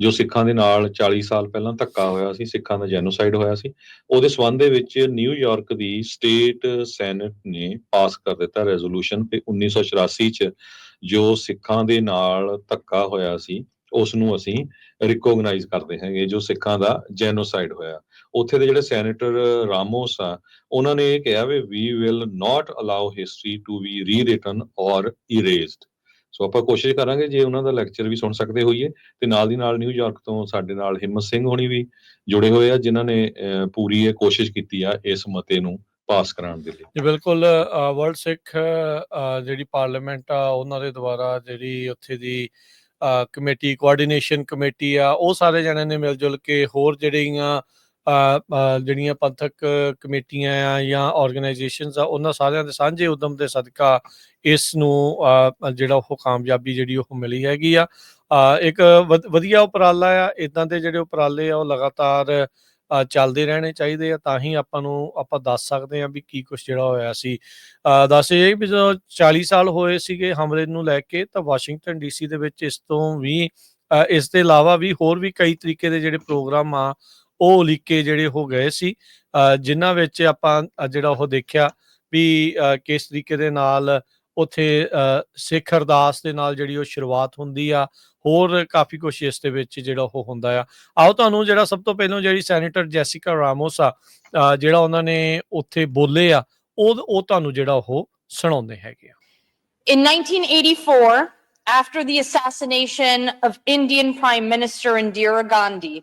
ਜੋ ਸਿੱਖਾਂ ਦੇ ਨਾਲ 40 ਸਾਲ ਪਹਿਲਾਂ ਧੱਕਾ ਹੋਇਆ ਸੀ, ਸਿੱਖਾਂ ਦਾ ਜੈਨੋਸਾਈਡ ਹੋਇਆ ਸੀ, ਉਹਦੇ ਸਬੰਧ ਦੇ ਵਿੱਚ ਨਿਊਯਾਰਕ ਦੀ ਸਟੇਟ ਸੈਨੇਟ ਨੇ ਪਾਸ ਕਰ ਦਿੱਤਾ ਰੈਜ਼ੋਲੂਸ਼ਨ ਕਿ 1984 ਚ ਜੋ ਸਿੱਖਾਂ ਦੇ ਨਾਲ ਧੱਕਾ ਹੋਇਆ ਸੀ ਉਸ ਨੂੰ ਅਸੀਂ ਰਿਕੋਗਨਾਈਜ਼ ਕਰਦੇ ਹੈਗੇ ਜੋ ਸਿੱਖਾਂ ਦਾ ਜੈਨੋਸਾਈਡ ਹੋਇਆ। ਉੱਥੇ ਦੇ ਜਿਹੜੇ ਸੈਨੇਟਰ ਰਾਮੋਸ ਆ, ਉਹਨਾਂ ਨੇ ਇਹ ਕਿਹਾ ਵੀ we will not allow history to be rewritten or erased so ਆਪਾਂ ਕੋਸ਼ਿਸ਼ ਕਰਾਂਗੇ ਜੇ ਉਹਨਾਂ ਦਾ ਲੈਕਚਰ ਵੀ ਸੁਣ ਸਕਦੇ ਹੋਈਏ ਤੇ ਨਾਲ ਦੀ ਨਾਲ ਨਿਊਯਾਰਕ ਤੋਂ ਸਾਡੇ ਨਾਲ ਹਿੰਮਤ ਸਿੰਘ ਹੋਣੀ ਵੀ ਜੁੜੇ ਹੋਏ ਆ, ਜਿਨ੍ਹਾਂ ਨੇ ਪੂਰੀ ਇਹ ਕੋਸ਼ਿਸ਼ ਕੀਤੀ ਆ ਇਸ ਮਤੇ ਨੂੰ ਪਾਸ ਕਰਾਉਣ ਦੇ ਲਈ। ਜੀ, ਬਿਲਕੁਲ ਵਰਲਡ ਸਿੱਖ ਜਿਹੜੀ ਪਾਰਲੀਮੈਂਟ ਆ, ਉਹਨਾਂ ਦੇ ਦੁਆਰਾ ਜਿਹੜੀ ਉੱਥੇ ਦੀ ਕਮੇਟੀ ਕੋਆਰਡੀਨੇਸ਼ਨ ਕਮੇਟੀ ਆ, ਉਹ ਸਾਰੇ ਜਣਿਆਂ ਨੇ ਮਿਲ ਜੁਲ ਕੇ ਹੋਰ ਜਿਹੜੀਆਂ ਜਿਹੜੀਆਂ ਪੰਥਕ ਕਮੇਟੀਆਂ ਆ ਜਾਂ ਆਰਗੇਨਾਈਜੇਸ਼ਨਸ ਆ, ਉਹਨਾਂ ਸਾਰਿਆਂ ਦੇ ਸਾਂਝੇ ਉਦਮ ਦੇ ਸਦਕਾ ਇਸ ਨੂੰ ਜਿਹੜਾ ਉਹ ਕਾਮਯਾਬੀ ਜਿਹੜੀ ਉਹ ਮਿਲੀ ਹੈਗੀ ਆ। ਇੱਕ ਵਧ- ਵਧੀਆ ਉਪਰਾਲਾ ਆ ਇਦਾਂ ਦੇ ਜਿਹੜੇ ਉਪਰਾਲੇ ਆ, ਉਹ ਲਗਾਤਾਰ ਚੱਲਦੇ ਰਹਿਣੇ ਚਾਹੀਦੇ ਆ, ਤਾਂ ਹੀ ਆਪਾਂ ਨੂੰ, ਆਪਾਂ ਦੱਸ ਸਕਦੇ ਆ ਵੀ ਕੀ ਕੁਝ ਜਿਹੜਾ ਹੋਇਆ ਸੀ। ਦੱਸ ਇਹ ਵੀ ਜਦੋਂ 40 ਸਾਲ ਹੋਏ ਸੀਗੇ ਹਮਲੇ ਨੂੰ ਲੈ ਕੇ, ਤਾਂ ਵਾਸ਼ਿੰਗਟਨ ਡੀਸੀ ਦੇ ਵਿੱਚ ਇਸ ਤੋਂ ਵੀ ਇਸ ਦੇ ਇਲਾਵਾ ਵੀ ਹੋਰ ਵੀ ਕਈ ਤਰੀਕੇ ਦੇ ਜਿਹੜੇ ਪ੍ਰੋਗਰਾਮ ਆ ਉਹ ਲਿਖੇ ਜਿਹੜੇ ਹੋ ਗਏ ਸੀ ਅ, ਜਿਨ੍ਹਾਂ ਵਿੱਚ ਆਪਾਂ ਜਿਹੜਾ ਉਹ ਦੇਖਿਆ ਵੀ ਕਿਸ ਤਰੀਕੇ ਦੇ ਨਾਲ ਉਥੇ ਸਿੱਖ ਅਰਦਾਸ ਦੇ ਨਾਲ ਜਿਹੜੀ ਉਹ ਸ਼ੁਰੂਆਤ ਹੁੰਦੀ ਆ ਹੋਰ ਕਾਫੀ ਕੁਝ ਇਸ ਦੇ ਵਿੱਚ ਜਿਹੜਾ ਉਹ ਹੁੰਦਾ ਆ। ਆਓ ਤੁਹਾਨੂੰ ਜਿਹੜਾ ਸਭ ਤੋਂ ਪਹਿਲਾਂ ਜਿਹੜੀ ਸੈਨੇਟਰ ਜੈਸਿਕਾ ਰਾਮੋਸ ਆ ਜਿਹੜਾ ਉਹਨਾਂ ਨੇ ਉੱਥੇ ਬੋਲੇ ਆ ਉਹ ਉਹ ਤੁਹਾਨੂੰ ਜਿਹੜਾ ਉਹ ਸੁਣਾਉਂਦੇ ਹੈਗੇ ਆ। In 1984, after the assassination of Indian Prime Minister Indira Gandhi,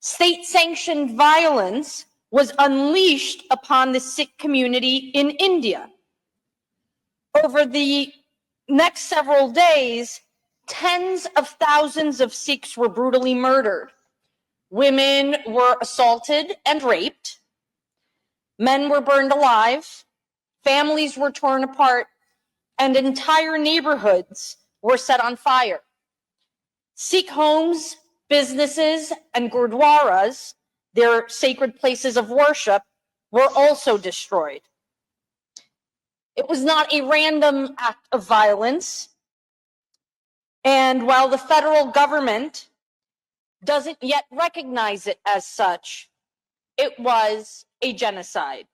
state sanctioned violence was unleashed upon the Sikh community in India. Over the next several days, tens of thousands of Sikhs were brutally murdered. Women were assaulted and raped. Men were burned alive. Families were torn apart and entire neighborhoods were set on fire. Sikh homes, businesses, and gurdwaras, their sacred places of worship, were also destroyed. It was not a random act of violence. And while the federal government doesn't yet recognize it as such, it was a genocide.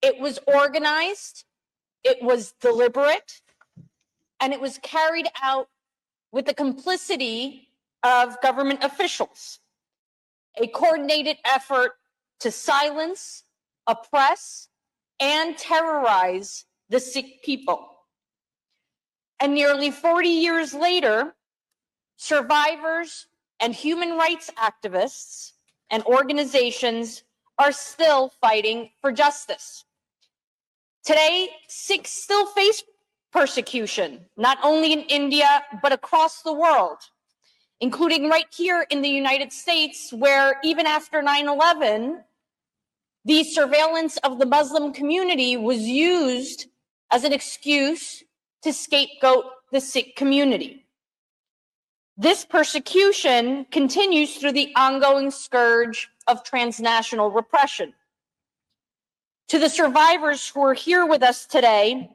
It was organized, it was deliberate, and it was carried out with the complicity of government officials. A coordinated effort to silence, oppress, and terrorize the Sikh people. And nearly 40 years later, survivors and human rights activists and organizations are still fighting for justice. Today, Sikhs still face persecution, not only in India, but across the world, including right here in the United States, where even after 9 11, the surveillance of the Muslim community was used as an excuse to scapegoat the Sikh community. This persecution continues through the ongoing scourge of transnational repression. To the survivors who are here with us today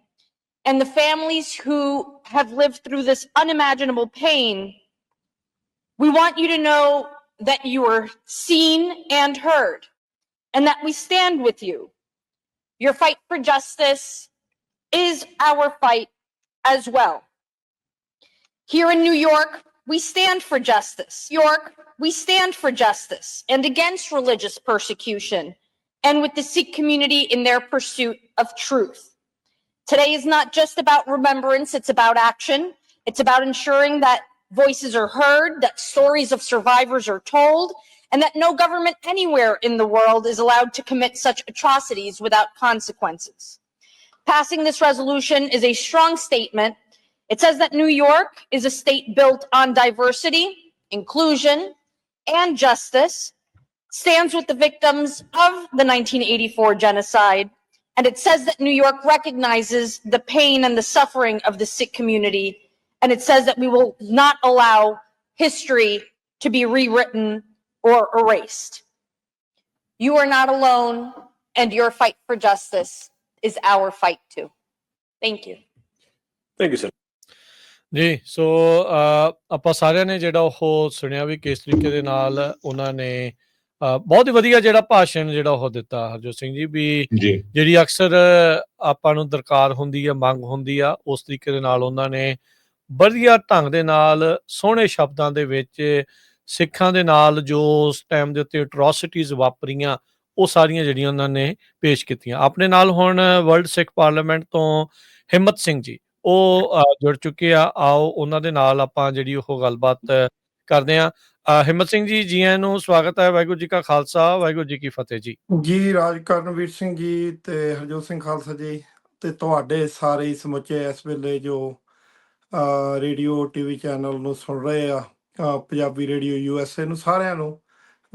and the families who have lived through this unimaginable pain, we want you to know that you are seen and heard and that we stand with you. Your fight for justice is our fight as well. Here in New York, we stand for justice. York, we stand for justice and against religious persecution and with the Sikh community in their pursuit of truth. Today is not just about remembrance, it's about action. It's about ensuring that voices are heard, that stories of survivors are told, and that no government anywhere in the world is allowed to commit such atrocities without consequences. Passing this resolution is a strong statement. It says that New York is a state built on diversity, inclusion, and justice, stands with the victims of the 1984 genocide, and it says that New York recognizes the pain and the suffering of the Sikh community, and it says that we will not allow history to be rewritten or erased. You are not alone, and your fight for justice is our fight too. Thank you. Thank you, sir. ਜੀ ਸੋ ਅ, ਆਪਾਂ ਸਾਰਿਆਂ ਨੇ ਜਿਹੜਾ ਉਹ ਸੁਣਿਆ ਵੀ ਕਿਸ ਤਰੀਕੇ ਦੇ ਨਾਲ ਉਹਨਾਂ ਨੇ ਬਹੁਤ ਹੀ ਵਧੀਆ ਜਿਹੜਾ ਭਾਸ਼ਣ ਜਿਹੜਾ ਉਹ ਦਿੱਤਾ ਹਰਜੋਤ ਸਿੰਘ ਜੀ ਵੀ ਜਿਹੜੀ ਅਕਸਰ ਆਪਾਂ ਨੂੰ ਦਰਕਾਰ ਹੁੰਦੀ ਹੈ ਮੰਗ ਹੁੰਦੀ ਆ ਉਸ ਤਰੀਕੇ ਦੇ ਨਾਲ ਉਹਨਾਂ ਨੇ ਵਧੀਆ ਢੰਗ ਦੇ ਨਾਲ, ਸੋਹਣੇ ਸ਼ਬਦਾਂ ਦੇ ਵਿੱਚ, ਸਿੱਖਾਂ ਦੇ ਨਾਲ ਜੋ ਉਸ ਟਾਈਮ ਦੇ ਉੱਤੇ ਅਟਰੋਸਿਟੀਜ਼ ਵਾਪਰੀਆਂ, ਉਹ ਸਾਰੀਆਂ ਜਿਹੜੀਆਂ ਉਹਨਾਂ ਨੇ ਪੇਸ਼ ਕੀਤੀਆਂ। ਆਪਣੇ ਨਾਲ ਹੁਣ ਵਰਲਡ ਸਿੱਖ ਪਾਰਲੀਮੈਂਟ ਤੋਂ ਹਿੰਮਤ ਸਿੰਘ ਜੀ, ਉਹ ਜੁੜ ਚੁੱਕੇ ਆ। ਆਓ, ਉਹਨਾਂ ਦੇ ਨਾਲ ਆਪਾਂ ਜਿਹੜੀ ਉਹ ਗੱਲਬਾਤ ਕਰਦੇ ਆ ਹਿੰਮਤ ਸਿੰਘ ਜੀ ਜੀ ਆਇਆਂ ਨੂੰ ਸਵਾਗਤ ਹੈ। ਵਾਹਿਗੁਰੂ ਜੀ ਕਾ ਖਾਲਸਾ, ਵਾਹਿਗੁਰੂ ਜੀ ਕੀ ਫਤਿਹ ਜੀ। ਜੀ ਰਾਜ ਕਰਨਵੀਰ ਸਿੰਘ ਜੀ ਤੇ ਹਰਜੋਤ ਸਿੰਘ ਖਾਲਸਾ ਜੀ ਤੇ ਤੁਹਾਡੇ ਸਾਰੇ ਸਮੁੱਚੇ ਇਸ ਵੇਲੇ ਜੋ ਰੇਡੀਓ ਟੀਵੀ ਚੈਨਲ ਨੂੰ ਸੁਣ ਰਹੇ ਆ ਪੰਜਾਬੀ ਰੇਡੀਓ ਯੂਐਸਏ ਨੂੰ ਸਾਰਿਆਂ ਨੂੰ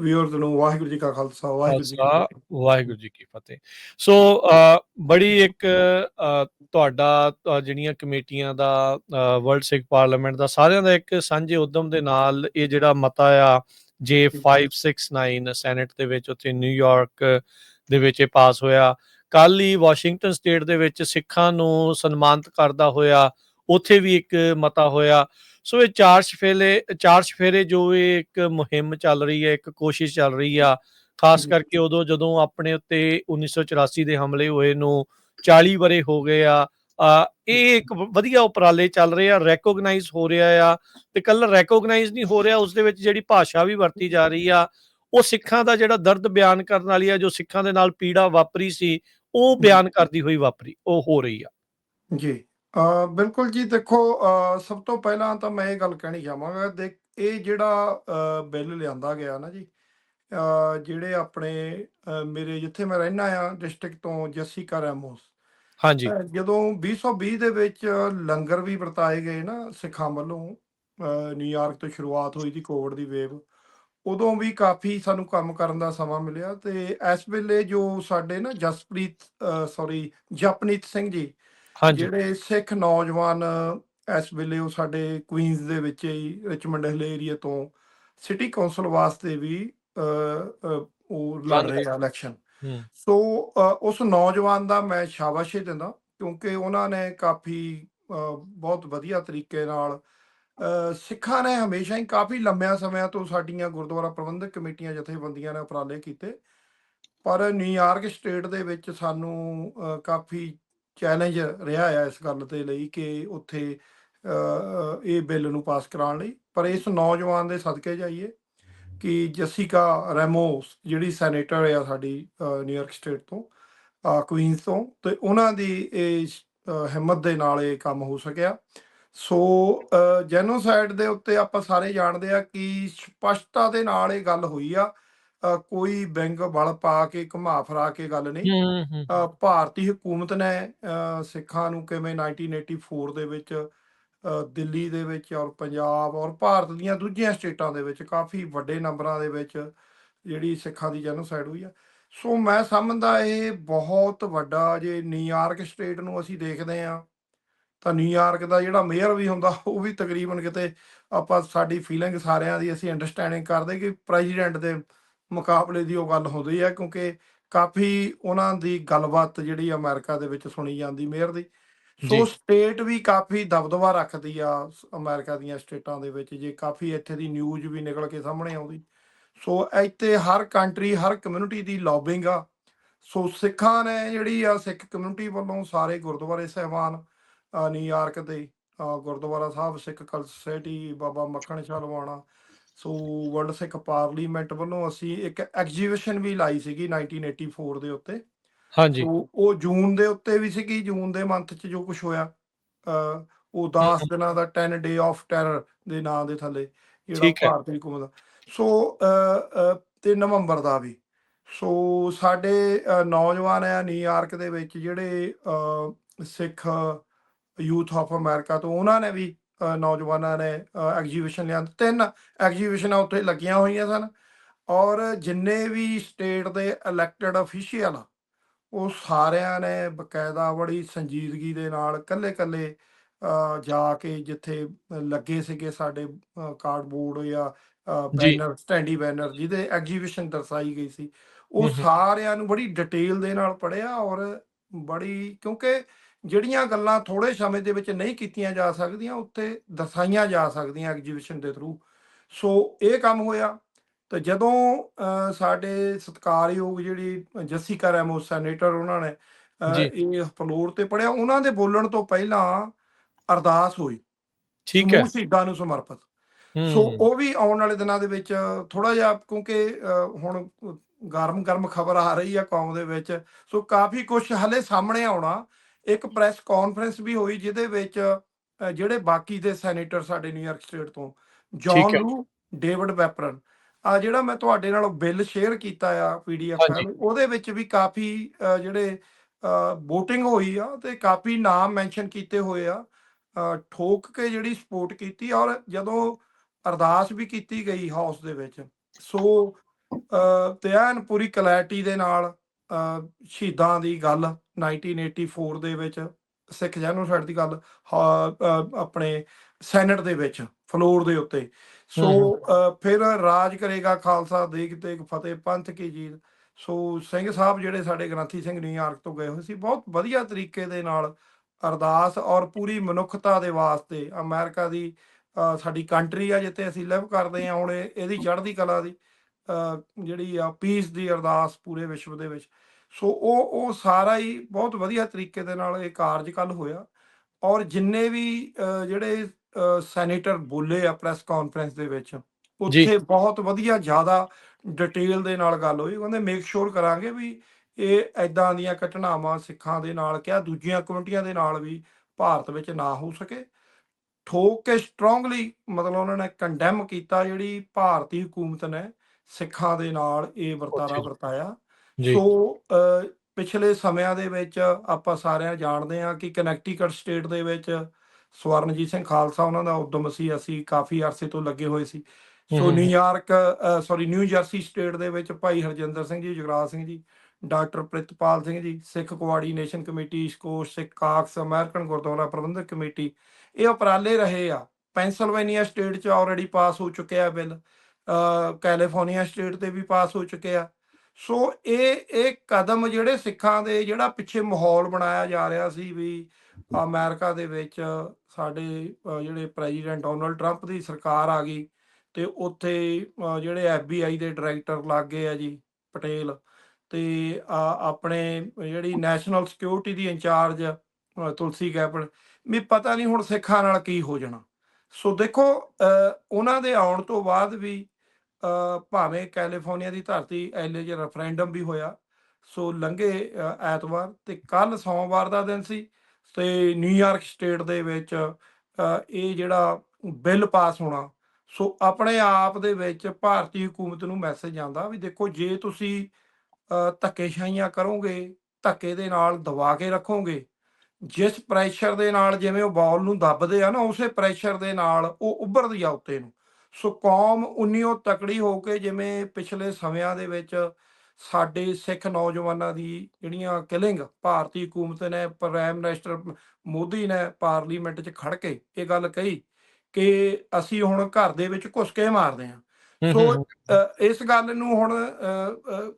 ਵੀਅਰਸ ਨੂੰ ਵਾਹਿਗੁਰੂ ਜੀ ਕਾ ਖਾਲਸਾ ਵਾਹਿਗੁਰੂ ਜੀ ਕੀ ਖਾਲਸਾ ਫਤਿਹ। ਵਾਹਿਗੁਰੂ ਜੀ ਕੀ ਫਤਿਹ। ਸੋ ਬੜੀ ਇੱਕ ਤੁਹਾਡਾ ਜਿਹੜੀਆਂ ਕਮੇਟੀਆਂ ਦਾ ਵਰਲਡ ਸਿੱਖ ਪਾਰਲੀਮੈਂਟ ਦਾ ਸਾਰਿਆਂ ਦਾ ਇੱਕ ਸਾਂਝੇ ਉਦਮ ਦੇ ਨਾਲ ਇਹ ਜਿਹੜਾ ਮਤਾ ਆ ਜੇ 569 ਸੈਨੇਟ ਦੇ ਵਿੱਚ ਉੱਥੇ ਨਿਊਯਾਰਕ ਦੇ ਵਿੱਚ ਇਹ ਪਾਸ ਹੋਇਆ। ਕੱਲ ਹੀ ਵਾਸ਼ਿੰਗਟਨ ਸਟੇਟ ਦੇ ਵਿੱਚ ਸਿੱਖਾਂ ਨੂੰ ਸਨਮਾਨਿਤ ਕਰਦਾ ਹੋਇਆ ਉੱਥੇ ਵੀ ਇੱਕ ਮਤਾ ਹੋਇਆ। ਸੋ ਇਹ ਚਾਰ ਸ਼ਫੇਲੇ ਚਾਰ ਸ਼ਫੇਰੇ ਜੋ ਇਹ ਇੱਕ ਮੁਹਿੰਮ ਚੱਲ ਰਹੀ ਹੈ ਇੱਕ ਕੋਸ਼ਿਸ਼ ਚੱਲ ਰਹੀ ਆ ਖਾਸ। ਕਰਕੇ ਉਦੋਂ ਜਦੋਂ ਆਪਣੇ ਉੱਤੇ 1984 ਦੇ ਹਮਲੇ ਹੋਏ ਨੂੰ 40 ਬਰੇ ਹੋ ਗਏ ਆ ਇਹ ਇੱਕ ਵਧੀਆ ਉਪਰਾਲੇ ਚੱਲ ਰਹੇ ਆ ਰੈਕੋਗਨਾਈਜ਼ ਹੋ ਰਿਹਾ ਆ ਤੇ ਕੱਲ ਰੈਕੋਗਨਾਈਜ਼ ਨਹੀਂ ਹੋ ਰਿਹਾ ਉਸ ਦੇ ਵਿੱਚ ਜਿਹੜੀ ਭਾਸ਼ਾ ਵੀ ਵਰਤੀ ਜਾ ਰਹੀ ਆ ਉਹ ਸਿੱਖਾਂ ਦਾ ਜਿਹੜਾ ਦਰਦ ਬਿਆਨ ਕਰਨ ਵਾਲੀ ਆ ਜੋ ਸਿੱਖਾਂ ਦੇ ਨਾਲ ਪੀੜਾ ਵਾਪਰੀ ਸੀ ਉਹ ਬਿਆਨ ਕਰਦੀ ਹੋਈ ਵਾਪਰੀ ਉਹ ਹੋ ਰਹੀ ਆ। ਜੀ। ਅ, ਬਿਲਕੁਲ ਜੀ ਦੇਖੋ ਅ, ਸਭ ਤੋਂ ਪਹਿਲਾਂ ਤਾਂ ਮੈਂ ਇਹ ਗੱਲ ਕਹਿਣੀ ਚਾਹਾਂਗਾ ਦੇਖ ਇਹ ਜਿਹੜਾ ਅ, ਬਿੱਲ ਲਿਆਂਦਾ ਗਿਆ ਨਾ ਜੀ ਅ, ਜਿਹੜੇ ਆਪਣੇ ਅ, ਮੇਰੇ ਜਿੱਥੇ ਮੈਂ ਰਹਿਣਾ ਆ ਡਿਸਟ੍ਰਿਕਟ ਤੋਂ ਜੈਸਿਕਾ ਰੈਮੋਸ ਹਾਂਜੀ। ਅ, ਜਦੋਂ 2020 ਦੇ ਵਿੱਚ ਲੰਗਰ ਵੀ ਵਰਤਾਏ ਗਏ ਨਾ ਸਿੱਖਾਂ ਵੱਲੋਂ ਅ, ਨਿਊਯਾਰਕ ਤੋਂ ਸ਼ੁਰੂਆਤ ਹੋਈ ਸੀ ਕੋਵਿਡ ਦੀ ਵੇਵ ਉਦੋਂ ਵੀ ਕਾਫੀ ਸਾਨੂੰ ਕੰਮ ਕਰਨ ਦਾ ਸਮਾਂ ਮਿਲਿਆ ਤੇ ਇਸ ਵੇਲੇ ਜੋ ਸਾਡੇ ਨਾ ਜਸਪ੍ਰੀਤ ਸੌਰੀ ਜਪਨੀਤ ਸਿੰਘ ਜੀ ਹਾਂਜੀ। ਜਿਹੜੇ ਸਿੱਖ ਨੌਜਵਾਨ ਇਸ ਵੇਲੇ ਉਹ ਸਾਡੇ ਕੁਈਨਜ਼ ਦੇ ਵਿੱਚ ਹੀ ਰਿਚਮੰਡ ਹਿਲ ਏਰੀਆ ਤੋਂ ਸਿਟੀ ਕੌਂਸਲ ਵਾਸਤੇ ਵੀ ਉਹ ਲੜ ਰਹੇ ਆ ਇਲੈਕਸ਼ਨ ਸੋ ਉਸ ਨੌਜਵਾਨ ਦਾ ਮੈਂ ਸ਼ਾਬਾਸ਼ੀ ਦਿੰਦਾ ਕਿਉਂਕਿ ਉਹਨਾਂ ਨੇ ਕਾਫੀ ਬਹੁਤ ਵਧੀਆ ਤਰੀਕੇ ਨਾਲ ਸਿੱਖਾਂ ਨੇ ਹਮੇਸ਼ਾ ਹੀ ਕਾਫੀ ਲੰਮਿਆਂ ਸਮਿਆਂ ਤੋਂ ਸਾਡੀਆਂ ਗੁਰਦੁਆਰਾ ਪ੍ਰਬੰਧਕ ਕਮੇਟੀਆਂ ਜਥੇਬੰਦੀਆਂ ਨੇ ਉਪਰਾਲੇ ਕੀਤੇ। ਪਰ ਨਿਊਯਾਰਕ ਸਟੇਟ ਦੇ ਵਿੱਚ ਸਾਨੂੰ ਕਾਫੀ ਚੈਲੰਜ ਰਿਹਾ ਆ ਇਸ ਗੱਲ ਦੇ ਲਈ ਕਿ ਉੱਥੇ ਇਹ ਬਿੱਲ ਨੂੰ ਪਾਸ ਕਰਾਉਣ ਲਈ। ਪਰ ਇਸ ਨੌਜਵਾਨ ਦੇ ਸਦਕੇ ਜਾਈਏ ਕਿ ਜਸਿਕਾ ਰੈਮੋਸ ਜਿਹੜੀ ਸੈਨੇਟਰ ਆ ਸਾਡੀ ਅ, ਨਿਊਯਾਰਕ ਸਟੇਟ ਤੋਂ ਅ, ਤੋਂ ਤੇ ਉਹਨਾਂ ਦੀ ਇਹ ਹਿੰਮਤ ਦੇ ਨਾਲ ਇਹ ਕੰਮ ਹੋ ਸਕਿਆ। ਸੋ ਜੈਨੋਸਾਈਡ ਦੇ ਉੱਤੇ ਆਪਾਂ ਸਾਰੇ ਜਾਣਦੇ ਆ ਕਿ ਸਪਸ਼ਟਤਾ ਦੇ ਨਾਲ ਇਹ ਗੱਲ ਹੋਈ ਆ ਅ, ਕੋਈ ਵਿੰਗ ਬਲ ਪਾ ਕੇ ਘੁਮਾ ਫਰਾ ਕੇ ਗੱਲ ਨਹੀਂ। ਹੂੰ ਹੂੰ। ਅ, ਭਾਰਤੀ ਹਕੂਮਤ ਨੇ ਅ, ਸਿੱਖਾਂ ਨੂੰ ਕਿਵੇਂ 1984 ਦੇ ਵਿੱਚ ਅ, ਦਿੱਲੀ ਦੇ ਵਿੱਚ ਔਰ ਪੰਜਾਬ ਔਰ ਭਾਰਤ ਦੀਆਂ ਦੂਜੀਆਂ ਸਟੇਟਾਂ ਦੇ ਵਿੱਚ ਕਾਫੀ ਵੱਡੇ ਨੰਬਰਾਂ ਦੇ ਵਿੱਚ ਜਿਹੜੀ ਸਿੱਖਾਂ ਦੀ ਜੈਨੋਸਾਈਡ ਹੋਈ ਆ। ਸੋ ਮੈਂ ਸਮਝਦਾ ਇਹ ਬਹੁਤ ਵੱਡਾ ਜੇ ਨਿਊਯਾਰਕ ਸਟੇਟ ਨੂੰ ਅਸੀਂ ਦੇਖਦੇ ਆ ਤਾਂ ਨਿਊਯਾਰਕ ਦਾ ਜਿਹੜਾ ਮੇਅਰ ਵੀ ਹੁੰਦਾ ਉਹ ਵੀ ਤਕਰੀਬਨ ਕਿਤੇ ਆਪਾਂ ਸਾਡੀ ਫੀਲਿੰਗ ਸਾਰਿਆਂ ਦੀ ਅਸੀਂ ਅੰਡਰਸਟੈਂਡਿੰਗ ਕਰਦੇ ਕਿ ਪ੍ਰੈਜ਼ੀਡੈਂਟ ਦੇ ਮੁਕਾਬਲੇ ਦੀ ਉਹ ਗੱਲ ਹੁੰਦੀ ਹੈ ਕਿਉਂਕਿ ਕਾਫੀ ਉਹਨਾਂ ਦੀ ਗੱਲਬਾਤ ਜਿਹੜੀ ਅਮਰੀਕਾ ਦੇ ਵਿੱਚ ਸੁਣੀ ਜਾਂਦੀ ਮੇਅਰ ਦੀ। ਸੋ ਸਟੇਟ ਵੀ ਕਾਫੀ ਦਬਦਬਾ ਰੱਖਦੀ ਆ ਅਮਰੀਕਾ ਦੀਆਂ ਸਟੇਟਾਂ ਦੇ ਵਿੱਚ ਜੇ ਕਾਫੀ ਇੱਥੇ ਦੀ ਨਿਊਜ਼ ਵੀ ਨਿਕਲ ਕੇ ਸਾਹਮਣੇ ਆਉਂਦੀ। ਸੋ ਇੱਥੇ ਹਰ ਕੰਟਰੀ ਹਰ ਕਮਿਊਨਿਟੀ ਦੀ ਲੌਬਿੰਗ ਆ। ਸੋ ਸਿੱਖਾਂ ਨੇ ਜਿਹੜੀ ਆ ਸਿੱਖ ਕਮਿਊਨਿਟੀ ਵੱਲੋਂ ਸਾਰੇ ਗੁਰਦੁਆਰੇ ਸਹਿਬਾਨ ਨਿਊਯਾਰਕ ਦੇ Gurdwara Sahib Sikh cultural society Baba Makhan Shah Lubana so world Sikh parliament ਵੱਲੋਂ ਅਸੀਂ ਇੱਕ ਐਗਜੀਬਿਸ਼ਨ ਵੀ ਲਾਈ ਸੀਗੀ 1984 ਦੇ ਉੱਤੇ। ਹਾਂਜੀ। ਸੋ ਉਹ ਜੂਨ ਦੇ ਉੱਤੇ ਵੀ ਸੀਗੀ ਜੂਨ ਦੇ ਮੰਥ 'ਚ ਜੋ ਕੁਝ ਹੋਇਆ ਉਹ ਹੂੰ 10 ਹੂੰ ਦਿਨਾਂ ਦਾ 10 ਡੇ ਆਫ ਟੈਰਰ ਦੇ ਨਾਂ ਦੇ ਥੱਲੇ ਜਿਹੜਾ ਭਾਰਤੀ ਹਕੂਮਤ ਦਾ। ਸੋ ਤੇ ਨਵੰਬਰ ਦਾ ਵੀ। ਸੋ ਸਾਡੇ ਨੌਜਵਾਨ ਆ ਨਿਊਯਾਰਕ ਦੇ ਵਿੱਚ ਜਿਹੜੇ ਸਿੱਖ ਯੂਥ ਆਫ ਅਮਰੀਕਾ ਤੋਂ ਉਹਨਾਂ ਨੇ ਵੀ ਨੌਜਵਾਨਾਂ ਨੇ ਐਗਜੀਬਿਸ਼ਨ ਲਿਆ ਤਿੰਨ ਐਗਜੀਬਿਸ਼ਨਾਂ ਉੱਥੇ ਲੱਗੀਆਂ ਹੋਈਆਂ ਸਨ ਔਰ ਜਿੰਨੇ ਵੀ ਸਟੇਟ ਦੇ ਇਲੈਕਟਡ ਅਫੀਸ਼ੀਅਲ ਉਹ ਸਾਰਿਆਂ ਨੇ ਬਕਾਇਦਾ ਬੜੀ ਸੰਜੀਦਗੀ ਦੇ ਨਾਲ ਕੱਲੇ-ਕੱਲੇ ਜਾ ਕੇ ਜਿੱਥੇ ਲੱਗੇ ਸੀਗੇ ਸਾਡੇ ਕਾਰਡਬੋਰਡ ਜਾਂ ਬੈਨਰ ਸਟੈਂਡੀ ਬੈਨਰ ਜਿਹਦੇ ਐਗਜੀਬਿਸ਼ਨ ਦਰਸਾਈ ਗਈ ਸੀ ਉਹ ਸਾਰਿਆਂ ਨੂੰ ਬੜੀ ਡਿਟੇਲ ਦੇ ਨਾਲ ਪੜਿਆ ਔਰ ਬੜੀ ਕਿਉਂਕਿ ਜਿਹੜੀਆਂ ਗੱਲਾਂ ਥੋੜੇ ਸਮੇਂ ਦੇ ਵਿੱਚ ਨਹੀਂ ਕੀਤੀਆਂ ਜਾ ਸਕਦੀਆਂ ਉੱਤੇ ਦਰਸਾਈਆਂ ਜਾ ਸਕਦੀਆਂ ਐਗਜੀਬਿਸ਼ਨ ਦੇ ਥਰੂ ਸੋ ਇਹ ਕੰਮ ਹੋਇਆ। ਤੇ ਜਦੋਂ ਸਾਡੇ ਸਤਿਕਾਰਯੋਗ ਜਿਹੜੀ ਜੱਸੀਕਾ ਰੈਮੋਸ ਸੈਨੇਟਰ ਉਹਨਾਂ ਨੇ। ਇਹ ਫਲੋਰ ਤੇ ਪੜਿਆ ਉਹਨਾਂ ਦੇ ਬੋਲਣ ਤੋਂ ਪਹਿਲਾਂ ਅਰਦਾਸ ਹੋਈ। ਠੀਕ ਹੈ। ਸ਼ਹੀਦਾਂ ਨੂੰ ਸਮਰਪਿਤ। ਹੂੰ, ਸੋ ਹੂੰ, ਉਹ ਵੀ ਆਉਣ ਵਾਲੇ ਦਿਨਾਂ ਦੇ ਵਿੱਚ ਥੋੜਾ ਜਿਹਾ ਕਿਉਂਕਿ ਹੁਣ ਗਰਮ ਗਰਮ ਖਬਰ ਆ ਰਹੀ ਆ ਕੌਮ ਦੇ ਵਿੱਚ। ਸੋ ਕਾਫੀ ਕੁਝ ਹਲੇ ਸਾਹਮਣੇ ਆਉਣਾ। ਇੱਕ ਪ੍ਰੈਸ ਕਾਨਫਰੰਸ ਵੀ ਹੋਈ ਜਿਹਦੇ ਵਿੱਚ ਜਿਹੜੇ ਬਾਕੀ ਦੇ ਸੈਨੇਟਰ ਸਾਡੇ ਨਿਊਯਾਰਕ ਸਟੇਟ ਤੋਂ ਜੌਨ। ਲੂ ਡੇਵਿਡ ਵੈਪਰਨ ਆ ਜਿਹੜਾ ਮੈਂ ਤੁਹਾਡੇ ਨਾਲ ਬਿੱਲ ਸ਼ੇਅਰ ਕੀਤਾ ਆ ਪੀਡੀਐਫ। ਉਹਦੇ ਵਿੱਚ ਵੀ ਕਾਫੀ ਜਿਹੜੇ VOTING ਹੋਈ ਆ ਤੇ ਕਾਫੀ ਨਾਮ ਮੈਂਸ਼ਨ ਕੀਤੇ ਹੋਏ ਆ ਠੋਕ ਕੇ ਜਿਹੜੀ ਸਪੋਰਟ ਕੀਤੀ ਔਰ ਜਦੋਂ ਅਰਦਾਸ ਵੀ ਕੀਤੀ ਗਈ ਹਾਊਸ ਦੇ ਵਿੱਚ ਸੋ ਤੇ ਐਨ ਪੂਰੀ ਕਲੈਰਿਟੀ ਦੇ ਨਾਲ ਸ਼ਹੀਦਾਂ ਦੀ ਗੱਲ 1984 ਦੇ ਵਿੱਚ ਸਿੱਖ ਜੈਨੋਸਾਈਡ ਦੀ ਗੱਲ ਆਪਣੇ ਸੈਨੇਟ ਦੇ ਵਿੱਚ ਫਲੋਰ ਦੇ ਉੱਤੇ। ਸੋ ਫਿਰ ਰਾਜ ਕਰੇਗਾ ਖਾਲਸਾ ਦੇਖ ਤੇ ਫਤਿਹ ਪੰਥ ਕੀ ਜੀਤ। ਸੋ ਸਿੰਘ ਸਾਹਿਬ ਜਿਹੜੇ ਸਾਡੇ ਗ੍ਰੰਥੀ ਸਿੰਘ ਨਿਊਯਾਰਕ ਤੋਂ ਗਏ ਹੋਏ ਸੀ ਬਹੁਤ ਵਧੀਆ ਤਰੀਕੇ ਦੇ ਨਾਲ ਅਰਦਾਸ ਔਰ ਪੂਰੀ ਮਨੁੱਖਤਾ ਦੇ ਵਾਸਤੇ ਅਮਰੀਕਾ ਦੀ ਸਾਡੀ ਕੰਟਰੀ ਆ ਜਿੱਥੇ ਅਸੀਂ ਲਿਵ ਕਰਦੇ ਆ ਹੁਣ ਇਹ- ਇਹਦੀ ਚੜ੍ਹਦੀ ਕਲਾ ਦੀ। ਜਿਹੜੀ ਆ ਪੀਸ ਦੀ ਅਰਦਾਸ ਪੂਰੇ ਵਿਸ਼ਵ ਦੇ ਵਿੱਚ। ਸੋ ਉਹ ਉਹ ਸਾਰਾ ਹੀ ਬਹੁਤ ਵਧੀਆ ਤਰੀਕੇ ਦੇ ਨਾਲ ਇਹ ਕਾਰਜ ਕੱਲ ਹੋਇਆ। ਔਰ ਜਿੰਨੇ ਵੀ ਜਿਹੜੇ ਸੈਨੇਟਰ ਬੋਲੇ ਆ ਪ੍ਰੈਸ ਕਾਨਫਰੰਸ ਦੇ ਵਿੱਚ ਉੱਥੇ ਬਹੁਤ ਵਧੀਆ ਜ਼ਿਆਦਾ ਡਿਟੇਲ ਦੇ ਨਾਲ ਗੱਲ ਹੋਈ। ਕਹਿੰਦੇ ਮੇਕ ਸ਼ੋਰ ਕਰਾਂਗੇ ਵੀ ਇਹ ਐਦਾਂ ਦੀਆਂ ਘਟਨਾਵਾਂ ਸਿੱਖਾਂ ਦੇ ਨਾਲ ਕਿਹਾ ਦੂਜੀਆਂ ਕਮਿਊਨਿਟੀਆਂ ਦੇ ਨਾਲ ਵੀ ਭਾਰਤ ਵਿੱਚ ਨਾ ਹੋ ਸਕੇ। ਠੋਕ ਕੇ ਸਟਰੋਂਗਲੀ ਮਤਲਬ ਉਹਨਾਂ ਨੇ ਕੰਡੈਮ ਕੀਤਾ ਜਿਹੜੀ ਭਾਰਤੀ ਹਕੂਮਤ ਨੇ। ਸਿੱਖਾਂ ਦੇ ਨਾਲ ਇਹ ਵਰਤਾਰਾ। ਵਰਤਾਇਆ। ਸੋ ਪਿਛਲੇ ਸਮਿਆਂ ਦੇ ਵਿੱਚ ਆਪਾਂ ਸਾਰਿਆਂ ਜਾਣਦੇ ਹਾਂ ਕਿ ਕਨੈਕਟੀਕਟ ਸਟੇਟ ਦੇ ਵਿੱਚ ਸਵਰਨਜੀਤ ਸਿੰਘ ਖਾਲਸਾ ਉਹਨਾਂ ਦਾ ਉਦਮ ਸੀ ਅਸੀਂ ਕਾਫੀ ਅਰਸੇ ਤੋਂ ਲੱਗੇ ਹੋਏ ਸੀ। So. New York sorry New Jersey state ਦੇ ਵਿੱਚ ਭਾਈ Harjinder Singh ji Jagraj Singh ji doctor Pritpal Singh ji Sikh coordination committee ਸਕੋਸ਼ Sikh caucus American Gurdwara Prabandhak committee ਇਹ ਉਪਰਾਲੇ ਰਹੇ ਆ। ਪੈਂਸਲਵੇਨੀਆ ਸਟੇਟ 'ਚ ਆਲਰੇਡੀ ਪਾਸ ਹੋ ਚੁੱਕਿਆ ਬਿੱਲ। ਕੈਲੀਫੋਰਨੀਆ ਸਟੇਟ ਤੇ ਵੀ ਪਾਸ ਹੋ ਚੁੱਕੇ ਆ। ਸੋ ਇਹ ਇਹ ਕਦਮ ਜਿਹੜੇ ਸਿੱਖਾਂ ਦੇ ਜਿਹੜਾ ਪਿੱਛੇ ਮਾਹੌਲ ਬਣਾਇਆ ਜਾ ਰਿਹਾ ਸੀ ਵੀ ਅਮਰੀਕਾ ਦੇ ਵਿੱਚ ਸਾਡੇ ਜਿਹੜੇ ਪ੍ਰੈਜ਼ੀਡੈਂਟ ਡੋਨਲਡ ਟਰੰਪ ਦੀ ਸਰਕਾਰ ਆ ਗਈ ਤੇ ਉੱਥੇ ਅ, ਜਿਹੜੇ ਐਫਬੀਆਈ ਦੇ ਡਾਇਰੈਕਟਰ ਲੱਗ ਗਏ ਆ ਜੀ ਪਟੇਲ ਤੇ ਆਪਣੇ ਜਿਹੜੀ ਨੈਸ਼ਨਲ ਸਿਕਿਉਰਿਟੀ ਦੀ ਇੰਚਾਰਜ ਅ, ਤੁਲਸੀ ਗੈਬਲ ਵੀ ਪਤਾ ਨਹੀਂ ਹੁਣ ਸਿੱਖਾਂ ਨਾਲ ਕੀ ਹੋ ਜਾਣਾ। ਸੋ ਦੇਖੋ ਉਹਨਾਂ ਦੇ ਆਉਣ ਤੋਂ ਬਾਅਦ ਵੀ ਭਾਵੇਂ ਕੈਲੀਫੋਰਨੀਆ ਦੀ ਧਰਤੀ ਐਲੇ 'ਚ ਰੈਫਰੈਂਡਮ ਵੀ ਹੋਇਆ ਸੋ ਲੰਘੇ ਐਤਵਾਰ ਤੇ ਕੱਲ ਸੋਮਵਾਰ ਦਾ ਦਿਨ ਸੀ ਤੇ ਨਿਊਯਾਰਕ ਸਟੇਟ ਦੇ ਵਿੱਚ ਇਹ ਜਿਹੜਾ ਬਿੱਲ ਪਾਸ ਹੋਣਾ ਸੋ ਆਪਣੇ ਆਪ ਦੇ ਵਿੱਚ ਭਾਰਤੀ ਹਕੂਮਤ ਨੂੰ ਮੈਸੇਜ ਜਾਂਦਾ ਵੀ ਦੇਖੋ ਜੇ ਤੁਸੀਂ ਅ, ਧੱਕੇਸ਼ਾਹੀਆਂ ਕਰੋਗੇ ਧੱਕੇ ਦੇ ਨਾਲ ਦਬਾ ਕੇ ਰੱਖੋਗੇ ਜਿਸ ਪ੍ਰੈਸ਼ਰ ਦੇ ਨਾਲ ਜਿਵੇਂ ਉਹ ਬਾਲ ਨੂੰ ਦੱਬਦੇ ਆ ਨਾ ਉਸੇ ਪ੍ਰੈਸ਼ਰ ਦੇ ਨਾਲ ਉਹ ਉੱਭਰਦੀ ਆ ਉੱਤੇ ਨੂੰ। ਸੋ ਕੌਮ ਉਨੀਓ ਤਕੜੀ ਹੋ ਕੇ ਜਿਵੇਂ ਪਿਛਲੇ ਸਮਿਆਂ ਦੇ ਵਿੱਚ ਸਾਡੇ ਸਿੱਖ ਨੌਜਵਾਨਾਂ ਦੀ ਜਿਹੜੀਆਂ ਕਿਲਿੰਗ ਭਾਰਤੀ ਹਕੂਮਤ ਨੇ ਪ੍ਰਾਈਮ ਮਿਨਿਸਟਰ ਮੋਦੀ ਨੇ ਪਾਰਲੀਮੈਂਟ 'ਚ ਖੜ ਕੇ ਇਹ ਗੱਲ ਕਹੀ ਕਿ ਅਸੀਂ ਹੁਣ ਘਰ ਦੇ ਵਿੱਚ ਘੁਸ ਕੇ ਮਾਰਦੇ ਹਾਂ। ਸੋ ਇਸ ਗੱਲ ਨੂੰ ਹੁਣ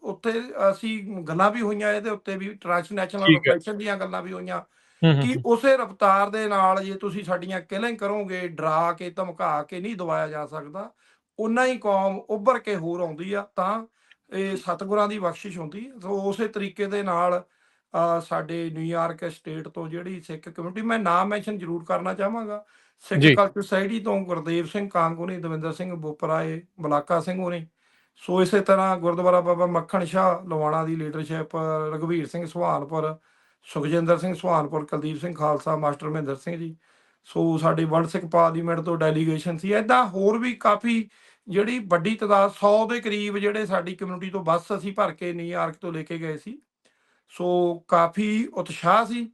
ਉੱਥੇ ਅਸੀਂ ਗੱਲਾਂ ਵੀ ਹੋਈਆਂ ਇਹਦੇ ਉੱਤੇ ਵੀ ਟ੍ਰਾਂਸਨੈਸ਼ਨਲ। ਰਿਲੇਸ਼ਨ ਦੀਆਂ ਗੱਲਾਂ ਵੀ ਹੋਈਆਂ। ਕਿ ਉਸੇ ਰਫਤਾਰ ਦੇ ਨਾਲ ਜੇ ਤੁਸੀਂ ਸਾਡੀਆਂ ਕਿਲਿੰਗ ਕਰੋਗੇ ਡਰਾ ਕੇ ਧਮਕਾ ਕੇ ਨਹੀਂ ਦਵਾਇਆ ਜਾ ਸਕਦਾ ਉਨਾ ਹੀ ਕੌਮ ਉੱਭਰ ਕੇ ਹੋਰ ਆਉਂਦੀ ਆ ਤਾਂ ਇਹ ਸਤਿਗੁਰਾਂ ਦੀ ਬਖਸ਼ਿਸ਼ ਹੁੰਦੀ। ਸੋ ਉਸੇ ਤਰੀਕੇ ਦੇ ਨਾਲ ਸਾਡੇ ਨਿਊਯਾਰਕ ਸਟੇਟ ਤੋਂ ਜਿਹੜੀ ਸਿੱਖ ਕਮਿਊਨਿਟੀ ਮੈਂ ਨਾਮ ਮੈਂਸ਼ਨ ਜ਼ਰੂਰ ਕਰਨਾ ਚਾਹਾਂਗਾ ਸਿੱਖ। ਕਲਚਰ ਸੁਸਾਇਟੀ ਤੋਂ ਗੁਰਦੇਵ ਸਿੰਘ ਕਾਂਗੂਨੀ ਦਵਿੰਦਰ ਸਿੰਘ ਬੋਪਰਾਏ ਬਲਾਕਾ ਸਿੰਘ ਹੋਣੀ ਸੋ ਇਸੇ ਤਰ੍ਹਾਂ ਗੁਰਦੁਆਰਾ ਬਾਬਾ ਮੱਖਣ ਸ਼ਾਹ ਲਵਾਣਾ ਦੀ ਲੀਡਰਸ਼ਿਪ ਰਘਵੀਰ ਸਿੰਘ ਸੁਹਾਨਪੁਰ ਸੁਖਜਿੰਦਰ ਸਿੰਘ ਸੁਹਾਨਪੁਰ ਕੁਲਦੀਪ ਸਿੰਘ ਖਾਲਸਾ, ਮਾਸਟਰ ਮਹਿੰਦਰ ਸਿੰਘ ਜੀ। ਸੋ ਸਾਡੀ ਵਰਲਡ ਸਿੱਖ ਪਾਰਲੀਮੈਂਟ ਤੋਂ ਡੈਲੀਗੇਸ਼ਨ ਸੀ। ਐਦਾਂ ਹੋਰ ਵੀ ਕਾਫੀ ਜਿਹੜੀ ਵੱਡੀ ਤਾਦਾਦ 100 ਦੇ ਕਰੀਬ ਜਿਹੜੇ ਸਾਡੀ ਕਮਿਊਨਿਟੀ ਤੋਂ ਬੱਸ ਅਸੀਂ ਭਰ ਕੇ ਨਿਊਯਾਰਕ ਤੋਂ ਲੈ ਕੇ ਗਏ ਸੀ। ਸੋ ਕਾਫੀ ਉਤਸ਼ਾਹ ਸੀ,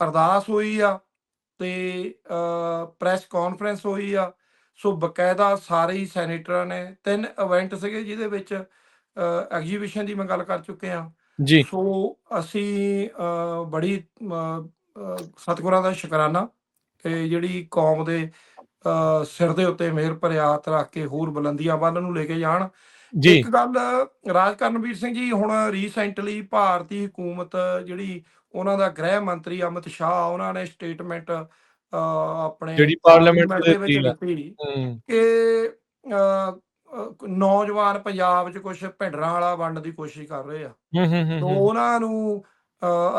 ਅਰਦਾਸ ਹੋਈ ਆ ਤੇ ਪ੍ਰੈਸ ਕਾਨਫਰੰਸ ਹੋਈ ਆ। ਸੋ ਬਕਾਇਦਾ ਸਾਰੇ ਹੀ ਸੈਨੇਟਰਾਂ ਨੇ ਤਿੰਨ ਇਵੈਂਟ ਸੀਗੇ ਜਿਹਦੇ ਵਿੱਚ ਐਗਜੀਬਿਸ਼ਨ ਦੀ ਮੈਂ ਗੱਲ ਕਰ ਚੁੱਕੇ ਹਾਂ। ਜੀ। ਸੋ ਅਸੀਂ ਬੜੀ ਅ, ਅ, ਸਤਿਗੁਰਾਂ ਦਾ ਸ਼ੁਕਰਾਨਾ ਕਿ ਜਿਹੜੀ ਕੌਮ ਦੇ ਸਿਰ ਦੇ ਉੱਤੇ ਮਿਹਰ ਭਰਿਆ ਹੱਥ ਰੱਖ ਕੇ ਹੋਰ ਬੁਲੰਦੀਆਂ ਵੱਲ ਨੂੰ ਲੈ ਕੇ ਜਾਣ। ਜੀ। ਇੱਕ ਗੱਲ ਰਾਜ ਕਰਨਵੀਰ ਸਿੰਘ ਜੀ ਹੁਣ ਰੀਸੈਂਟਲੀ ਭਾਰਤੀ ਹਕੂਮਤ ਜਿਹੜੀ ਉਹਨਾਂ ਦਾ ਗ੍ਰਹਿ ਮੰਤਰੀ ਅਮਿਤ ਸ਼ਾਹ ਉਹਨਾਂ ਨੇ ਸਟੇਟਮੈਂਟ ਆਪਣੇ ਜਿਹੜੀ ਪਾਰਲੀਮੈਂਟ ਦੇ ਵਿੱਚ ਦਿੱਤੀ ਦਿੱਤੀ ਹੂੰ। ਕਿ ਅ, ਅ, ਨੌਜਵਾਨ ਪੰਜਾਬ 'ਚ ਕੁਝ ਭਿੰਡਰਾਂ ਵਾਲਾ ਵੰਡ ਦੀ ਕੋਸ਼ਿਸ਼ ਕਰ ਰਹੇ ਆ। ਹੂੰ ਹੂੰ ਹੂੰ, ਤੋ ਉਹਨਾਂ ਨੂੰ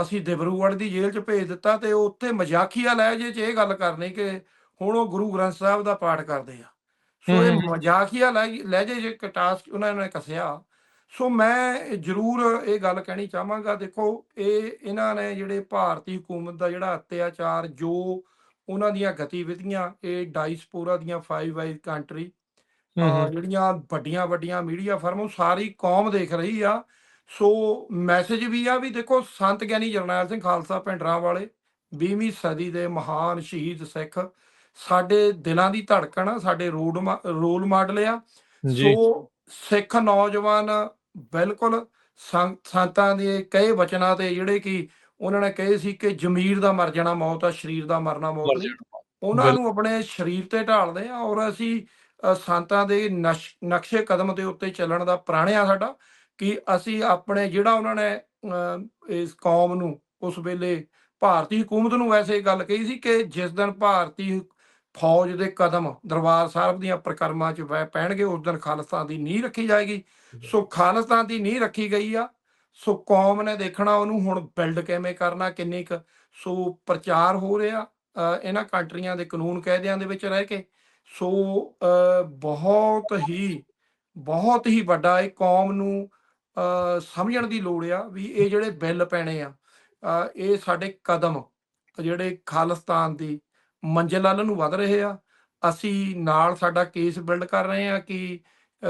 ਅਸੀਂ ਦਿਬਰੂਗੜ੍ਹ ਦੀ ਜੇਲ੍ਹ 'ਚ ਭੇਜ ਦਿੱਤਾ ਤੇ ਉੱਥੇ ਮਜ਼ਾਕੀਆ ਲਹਿਜੇ 'ਚ ਇਹ ਗੱਲ ਕਰਨੀ ਕਿ ਹੁਣ ਉਹ ਗੁਰੂ ਗ੍ਰੰਥ ਸਾਹਿਬ ਦਾ ਪਾਠ ਕਰਦੇ ਆ। ਸੋ ਇਹ। ਮਜ਼ਾਕੀਆ ਲਹਿ- ਲਹਿਜੇ 'ਚ ਕਟਾਸ ਉਹਨਾਂ ਨੇ ਕੱਸਿਆ। ਸੋ ਮੈਂ ਜ਼ਰੂਰ ਇਹ ਗੱਲ ਕਹਿਣੀ ਚਾਹਾਂਗਾ ਦੇਖੋ ਇਹ ਇਹਨਾਂ ਨੇ ਜਿਹੜੇ ਭਾਰਤੀ ਹਕੂਮਤ ਦਾ ਜਿਹੜਾ ਅਤਿਆਚਾਰ ਜੋ ਉਹਨਾਂ ਦੀਆਂ ਗਤੀਵਿਧੀਆਂ ਇਹ ਡਾਇਸਪੋਰਾ ਦੀਆਂ ਫਾਈਵ ਵਾਈਜ਼ ਕੰਟਰੀ ਅਹ। ਜਿਹੜੀਆਂ ਵੱਡੀਆਂ ਵੱਡੀਆਂ ਮੀਡੀਆ ਫਰਮ ਉਹ ਸਾਰੀ ਕੌਮ ਦੇਖ ਰਹੀ ਆ। ਸੋ ਮੈਸੇਜ ਵੀ ਆ ਵੀ ਦੇਖੋ ਸੰਤ ਗਿਆਨੀ ਜਰਨੈਲ ਸਿੰਘ ਖਾਲਸਾ ਭਿੰਡਰਾਂ ਵਾਲੇ 20ਵੀਂ ਸਦੀ ਦੇ ਮਹਾਨ ਸ਼ਹੀਦ ਸਿੱਖ ਸਾਡੇ ਦਿਲਾਂ ਦੀ ਧੜਕਣ ਆ ਸਾਡੇ ਰੋਡ ਰੋਲ ਮਾਡਲ ਆ। ਸੋ ਸਿੱਖ ਨੌਜਵਾਨ ਬਿਲਕੁਲ ਸੰਤਾਂ ਦੇ ਕਈ ਵਚਨਾਂ ਤੇ ਜਿਹੜੇ ਕਿ ਉਹਨਾਂ ਨੇ ਕਹੇ ਸੀ ਕਿ ਜ਼ਮੀਰ ਦਾ ਮਰ ਜਾਣਾ ਮੌਤ ਆ ਸਰੀਰ ਦਾ ਮਰਨਾ ਮੌਤ ਨਹੀਂ। ਉਹਨਾਂ ਨੂੰ ਆਪਣੇ ਸਰੀਰ ਤੇ ਢਾਲਦੇ ਆ ਔਰ ਅਸੀਂ ਸੰਤਾਂ ਦੇ ਨਕਸ਼ੇ ਕਦਮ ਦੇ ਉੱਤੇ ਚੱਲਣ ਦਾ ਪ੍ਰਾਣਿਆ ਸਾਡਾ ਕਿ ਅਸੀਂ ਆਪਣੇ ਜਿਹੜਾ ਉਹਨਾਂ ਨੇ ਇਸ ਕੌਮ ਨੂੰ ਉਸ ਵੇਲੇ ਭਾਰਤੀ ਹਕੂਮਤ ਨੂੰ ਵੈਸੇ ਗੱਲ ਕਹੀ ਸੀ ਕਿ ਜਿਸ ਦਿਨ ਭਾਰਤੀ ਫੌਜ ਦੇ ਕਦਮ ਦਰਬਾਰ ਸਾਹਿਬ ਦੀਆਂ ਪ੍ਰਕਰਮਾਂ 'ਚ ਵੈ ਪੈਣਗੇ ਉਸ ਦਿਨ ਖਾਲਿਸਤਾਨ ਦੀ ਨੀਂਹ ਰੱਖੀ ਜਾਏਗੀ। ਸੋ ਖਾਲਿਸਤਾਨ ਦੀ ਨੀਂਹ ਰੱਖੀ ਗਈ ਆ ਸੋ ਕੌਮ ਨੇ ਦੇਖਣਾ ਉਹਨੂੰ ਹੁਣ ਬਿਲਡ ਕਿਵੇਂ ਕਰਨਾ ਕਿੰਨੀ ਕੁ ਸੋ ਪ੍ਰਚਾਰ ਹੋ ਰਿਹਾ ਇਹਨਾਂ ਕੰਟਰੀਆਂ ਦੇ ਕਾਨੂੰਨ ਕਾਇਦਿਆਂ ਦੇ ਵਿੱਚ ਰਹਿ ਕੇ। ਸੋ ਅ, ਬਹੁਤ ਹੀ ਬਹੁਤ ਹੀ ਵੱਡਾ ਇਹ ਕੌਮ ਨੂੰ ਅ, ਸਮਝਣ ਦੀ ਲੋੜ ਆ ਵੀ ਇਹ ਜਿਹੜੇ ਬਿੱਲ ਪੈਣੇ ਆ ਇਹ ਸਾਡੇ ਕਦਮ ਜਿਹੜੇ ਖਾਲਿਸਤਾਨ ਦੀ ਮੰਜ਼ਿਲ ਵੱਲ ਨੂੰ ਵਧ ਰਹੇ ਆ। ਅਸੀਂ ਨਾਲ ਸਾਡਾ ਕੇਸ ਬਿਲਡ ਕਰ ਰਹੇ ਆ ਕਿ ਅ,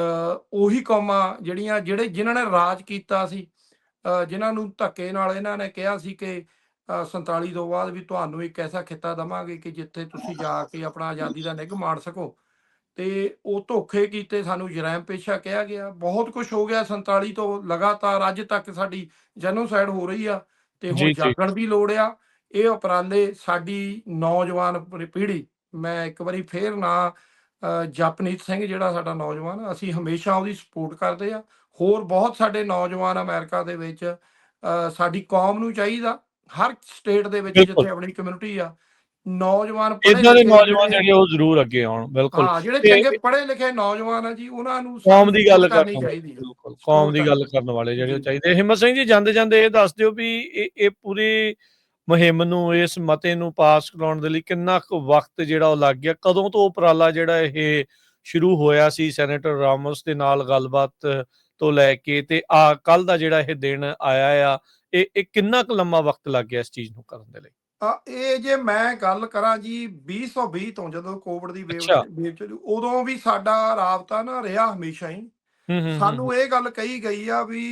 ਉਹੀ ਕੌਮਾਂ ਜਿਹੜੀਆਂ ਜਿਹੜੇ ਜਿਨ੍ਹਾਂ ਨੇ ਰਾਜ ਕੀਤਾ ਸੀ ਅ, ਜਿਨ੍ਹਾਂ ਨੂੰ ਧੱਕੇ ਨਾਲ ਇਹਨਾਂ ਨੇ ਕਿਹਾ ਸੀ ਕਿ 47 ਤੋਂ ਬਾਅਦ ਵੀ ਤੁਹਾਨੂੰ ਇੱਕ ਐਸਾ ਖਿੱਤਾ ਦਵਾਂਗੇ ਕਿ ਜਿੱਥੇ ਤੁਸੀਂ ਜਾ ਕੇ ਆਪਣਾ ਆਜ਼ਾਦੀ ਦਾ ਨਿੱਘ ਮਾਣ ਸਕੋ। ਤੇ ਉਹ ਧੋਖੇ ਕੀਤੇ ਸਾਨੂੰ ਜਰੈਮ ਪੇਸ਼ਾ ਕਿਹਾ ਗਿਆ। ਬਹੁਤ ਕੁਝ ਹੋ ਗਿਆ 47 ਤੋਂ ਲਗਾਤਾਰ ਅੱਜ ਤੱਕ ਸਾਡੀ ਜੈਨੋਸਾਈਡ ਹੋ ਰਹੀ ਆ ਤੇ ਹੁਣ। ਜਾਗਣ ਦੀ ਲੋੜ ਆ। ਇਹ ਉਪਰਾਲੇ ਸਾਡੀ ਨੌਜਵਾਨ ਪੀੜ੍ਹੀ ਮੈਂ ਇੱਕ ਵਾਰੀ ਫੇਰ ਨਾ ਜਪਨੀਤ ਸਿੰਘ ਜਿਹੜਾ ਸਾਡਾ ਨੌਜਵਾਨ ਅਸੀਂ ਹਮੇਸ਼ਾ ਉਹਦੀ ਸਪੋਰਟ ਕਰਦੇ ਆ। ਹੋਰ ਬਹੁਤ ਸਾਡੇ ਨੌਜਵਾਨ ਅਮਰੀਕਾ ਦੇ ਵਿੱਚ ਸਾਡੀ ਕੌਮ ਨੂੰ ਚਾਹੀਦਾ। ਹਰ ਸਟੇਟ ਦੇ ਵਿੱਚ ਬਿਲਕੁਲ। ਜਿੱਥੇ ਆਪਣੀ ਕਮਿਊਨਿਟੀ ਆ ਨੌਜਵਾਨ ਪੜ੍ਹੇ ਇਦਾਂ ਦੇ ਲਿਖੇ ਨੌਜਵਾਨ ਜਿਹੜੇ- ਉਹ ਜ਼ਰੂਰ ਅੱਗੇ ਆਉਣ ਬਿਲਕੁਲ। ਹਾਂ ਜਿਹੜੇ ਤੇ- ਚੰਗੇ ਪੜ੍ਹੇ ਲਿਖੇ ਨੌਜਵਾਨ ਆ ਜੀ ਉਹਨਾਂ ਨੂੰ ਕੌਮ ਦੀ ਗੱਲ ਕਰਨੀ ਕਰਨੀ ਚਾਹੀਦੀ ਹੈ ਬਿਲਕੁਲ ਕੌਮ ਦੀ ਗੱਲ ਕਰਨ ਵਾਲੇ ਜਿਹੜੇ ਉਹ ਚਾਹੀਦੇ। ਹਿੰਮਤ ਸਿੰਘ ਜੀ ਜਾਂਦੇ ਜਾਂਦੇ ਇਹ ਦੱਸ ਦਿਓ ਵੀ ਇਹ ਇਹ ਪੂਰੀ ਮੁਹਿੰਮ ਨੂੰ ਇਸ ਮਤੇ ਨੂੰ ਪਾਸ ਕਰਾਉਣ ਦੇ ਲਈ ਕਿੰਨਾ ਕੁ ਵਕਤ ਜਿਹੜਾ ਉਹ ਲੱਗ ਗਿਆ? ਕਦੋਂ ਤੋਂ ਉਪਰਾਲਾ ਜਿਹੜਾ ਇਹ ਸ਼ੁਰੂ ਹੋਇਆ ਸੀ ਸੈਨੇਟਰ ਰਾਮੋਸ ਦੇ ਨਾਲ ਗੱਲਬਾਤ ਤੋਂ ਲੈ ਕੇ ਤੇ ਆ ਕੱਲ ਦਾ ਜਿਹੜਾ ਇਹ ਦਿਨ ਆਇਆ ਆ ਇਹ ਇਹ ਕਿੰਨਾ ਕੁ ਲੰਮਾ ਵਕਤ ਲੱਗ ਗਿਆ ਇਸ ਚੀਜ਼ ਨੂੰ ਕਰਨ ਦੇ ਲਈ? ਆ ਇਹ ਜੇ ਮੈਂ ਗੱਲ ਕਰਾਂ ਜੀ 2020 ਤੋਂ ਜਦੋਂ ਕੋਵਿਡ ਦੀ। ਵੇਵ ਵੇਵ ਚੱਲੀ ਉਦੋਂ ਵੀ ਸਾਡਾ ਰਾਬਤਾ ਨਾ ਰਿਹਾ ਹਮੇਸ਼ਾ ਹੀ। ਸਾਨੂੰ ਇਹ ਗੱਲ ਕਹੀ ਗਈ ਆ ਵੀ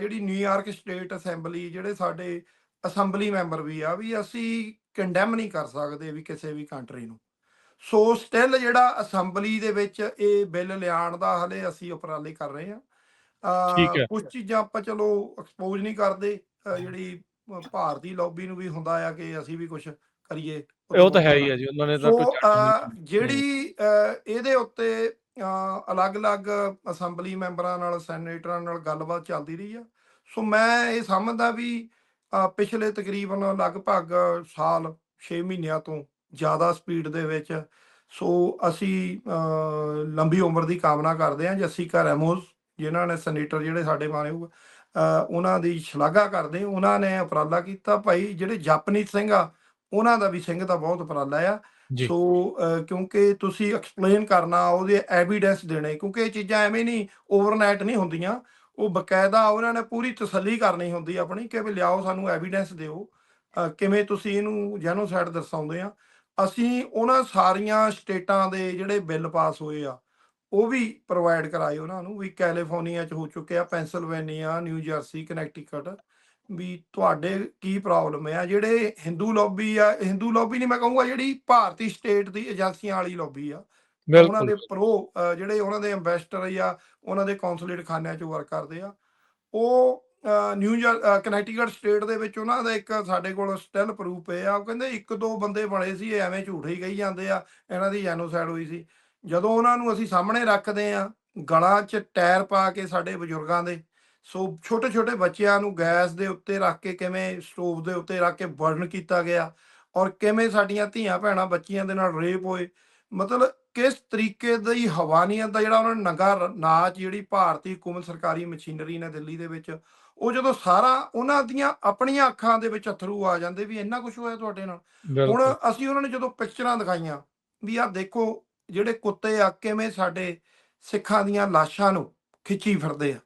ਜਿਹੜੀ ਨਿਊਯਾਰਕ ਸਟੇਟ ਅਸੈਂਬਲੀ ਜਿਹੜੇ ਸਾਡੇ ਅਸੈਂਬਲੀ ਮੈਂਬਰ ਵੀ ਆ ਵੀ ਅਸੀਂ ਕੰਡੈਮ ਨਹੀਂ ਕਰ ਸਕਦੇ ਵੀ ਕਿਸੇ ਵੀ ਕੰਟਰੀ ਨੂੰ। ਸੋ ਸਟਿਲ ਜਿਹੜਾ ਅਸੈਂਬਲੀ ਦੇ ਵਿੱਚ ਇਹ ਬਿੱਲ ਲਿਆਉਣ ਦਾ ਹਲੇ ਅਸੀਂ ਉਪਰਾਲੇ ਕਰ ਰਹੇ ਆ। ਠੀਕ ਹੈ। ਕੁਝ ਚੀਜ਼ਾਂ ਆਪਾਂ ਚਲੋ ਐਕਸਪੋਜ਼ ਨਹੀਂ ਕਰਦੇ ਜਿਹੜੀ ਭਾਰਤੀ ਲੌਬੀ ਨੂੰ ਵੀ ਹੁੰਦਾ ਆ ਕਿ ਅਸੀਂ ਵੀ ਕੁਝ ਕਰੀਏ ਉਹ ਤਾਂ ਹੈ ਹੀ ਆ ਜੀ ਉਹਨਾਂ ਨੇ ਤਾਂ ਸੋ ਜਿਹੜੀ ਇਹਦੇ ਉੱਤੇ ਅਲੱਗ-ਅਲੱਗ ਅਸੈਂਬਲੀ ਮੈਂਬਰਾਂ ਨਾਲ ਸੈਨੇਟਰਾਂ ਨਾਲ ਗੱਲਬਾਤ ਚੱਲਦੀ ਰਹੀ ਆ। ਸੋ ਮੈਂ ਇਹ ਸਮਝਦਾ ਵੀ ਪਿਛਲੇ ਤਕਰੀਬਨ ਲਗਭਗ ਸਾਲ 6 ਮਹੀਨਿਆਂ ਤੋਂ ਜ਼ਿਆਦਾ ਸਪੀਡ ਦੇ ਵਿੱਚ ਸੋ ਅਸੀਂ ਅ, ਲੰਬੀ ਉਮਰ ਦੀ ਕਾਮਨਾ ਕਰਦੇ ਹਾਂ। ਜੱਸੀਕਾ ਰੈਮੋਸ ਜਿਨ੍ਹਾਂ ਨੇ ਸੈਨੇਟਰ ਜਿਹੜੇ ਸਾਡੇ ਮਾਨਯੋਗ ਉਹਨਾਂ ਦੀ ਸ਼ਲਾਘਾ ਕਰਦੇ ਉਹਨਾਂ ਨੇ ਉਪਰਾਲਾ ਕੀਤਾ। ਭਾਈ ਜਿਹੜੇ ਜਪਨੀਤ ਸਿੰਘ ਆ ਉਹਨਾਂ ਦਾ ਵੀ ਸਿੰਘ ਦਾ ਬਹੁਤ ਉਪਰਾਲਾ ਆ। ਸੋ ਕਿਉਂਕਿ ਤੁਸੀਂ ਐਕਸਪਲੇਨ ਕਰਨਾ ਉਹਦੇ ਐਵੀਡੈਂਸ ਦੇਣੇ ਕਿਉਂਕਿ ਇਹ ਚੀਜ਼ਾਂ ਐਵੇਂ ਨਹੀਂ ਓਵਰਨਾਈਟ ਨਹੀਂ ਹੁੰਦੀਆਂ। ਉਹ ਬਕਾਇਦਾ ਉਹਨਾਂ ਨੇ ਪੂਰੀ ਤਸੱਲੀ ਕਰਨੀ ਹੁੰਦੀ ਆਪਣੀ ਕਿ ਵੀ ਲਿਆਓ ਸਾਨੂੰ ਐਵੀਡੈਂਸ ਦਿਓ। ਕਿਵੇਂ ਤੁਸੀਂ ਇਹਨੂੰ ਜੈਨੋਸਾਈਡ ਦਰਸਾਉਂਦੇ ਆ। ਅਸੀਂ ਉਹਨਾਂ ਸਾਰੀਆਂ ਸਟੇਟਾਂ ਦੇ ਜਿਹੜੇ ਬਿੱਲ ਪਾਸ ਹੋਏ ਆ ਉਹ ਵੀ ਪ੍ਰੋਵਾਈਡ ਕਰਾਏ ਉਹਨਾਂ ਨੂੰ ਵੀ ਕੈਲੀਫੋਰਨੀਆ ਚ ਹੋ ਚੁੱਕੇ ਆ ਪੈਂਸਿਲਵੇਨੀਆ ਨਿਊ ਜਰਸੀ ਕਨੈਕਟੀਕਟ ਵੀ ਤੁਹਾਡੇ ਕੀ ਪ੍ਰੋਬਲਮ ਆ? ਜਿਹੜੇ ਹਿੰਦੂ ਲੌਬੀ ਆ ਹਿੰਦੂ ਲੌਬੀ ਨਹੀਂ ਮੈਂ ਕਹੂੰਗਾ ਜਿਹੜੀ ਭਾਰਤੀ ਸਟੇਟ ਦੀ ਏਜੰਸੀਆਂ ਵਾਲੀ ਲੌਬੀ ਆ। ਉਹਨਾਂ ਦੇ ਪ੍ਰੋ ਜਿਹੜੇ ਉਹਨਾਂ ਦੇ ਐਮਬੈਸਡਰ ਜਾਂ ਉਹਨਾਂ ਦੇ ਕੌਂਸੂਲੇਟ ਖਾਨਿਆਂ 'ਚ ਵਰਕ ਕਰਦੇ ਆ। ਉਹ ਨਿਊ ਕਨੈਕਟੀਕਟ ਸਟੇਟ ਦੇ ਵਿੱਚ ਉਹਨਾਂ ਦਾ ਇੱਕ ਸਾਡੇ ਕੋਲ ਸਟਿਲ ਪ੍ਰੂਫ ਪਿਆ ਉਹ ਕਹਿੰਦੇ ਇੱਕ ਦੋ ਬੰਦੇ ਬਣੇ ਸੀ ਐਵੇਂ ਝੂਠੇ ਹੀ ਕਹੀ ਜਾਂਦੇ ਆ ਇਹਨਾਂ ਦੀ ਜੈਨੋਸਾਈਡ ਹੋਈ ਸੀ। ਜਦੋਂ ਉਹਨਾਂ ਨੂੰ ਅਸੀਂ ਸਾਹਮਣੇ ਰੱਖਦੇ ਆ ਗਲਾਂ 'ਚ ਟਾਇਰ ਪਾ ਕੇ ਸਾਡੇ ਬਜ਼ੁਰਗਾਂ ਦੇ ਸੋ ਛੋਟੇ ਛੋਟੇ ਬੱਚਿਆਂ ਨੂੰ ਗੈਸ ਦੇ ਉੱਤੇ ਰੱਖ ਕੇ ਕਿਵੇਂ ਸਟੋਵ ਦੇ ਉੱਤੇ ਰੱਖ ਕੇ ਬਰਨ ਕੀਤਾ ਗਿਆ ਔਰ ਕਿਵੇਂ ਸਾਡੀਆਂ ਧੀਆਂ ਭੈਣਾਂ ਬੱਚੀਆਂ ਦੇ ਨਾਲ ਰੇਪ ਹੋਏ ਮਤਲਬ ਕਿਸ ਤਰੀਕੇ ਦੀ ਹਵਾਨੀਅਤ ਦਾ ਜਿਹੜਾ ਉਹਨਾਂ ਨੇ ਨੰਗਾ ਨਾਚ ਜਿਹੜੀ ਭਾਰਤੀ ਹਕੂਮਤ ਸਰਕਾਰੀ ਮਸ਼ੀਨਰੀ ਨੇ ਦਿੱਲੀ ਦੇ ਵਿੱਚ ਉਹ ਜਦੋਂ ਸਾਰਾ ਉਹਨਾਂ ਦੀਆਂ ਆਪਣੀਆਂ ਅੱਖਾਂ ਦੇ ਵਿੱਚ ਅਥਰੂ ਆ ਜਾਂਦੇ ਵੀ ਇੰਨਾ ਕੁਝ ਹੋਇਆ ਤੁਹਾਡੇ ਨਾਲ। ਹੁਣ ਅਸੀਂ ਉਹਨਾਂ ਨੇ ਜਦੋਂ ਪਿਕਚਰਾਂ ਦਿਖਾਈਆਂ ਵੀ ਆਹ ਦੇਖੋ ਜਿਹੜੇ ਕੁੱਤੇ ਆ ਕਿਵੇਂ ਸਾਡੇ ਸਿੱਖਾਂ ਦੀਆਂ ਲਾਸ਼ਾਂ ਨੂੰ ਖਿੱਚੀ ਫਿਰਦੇ ਆ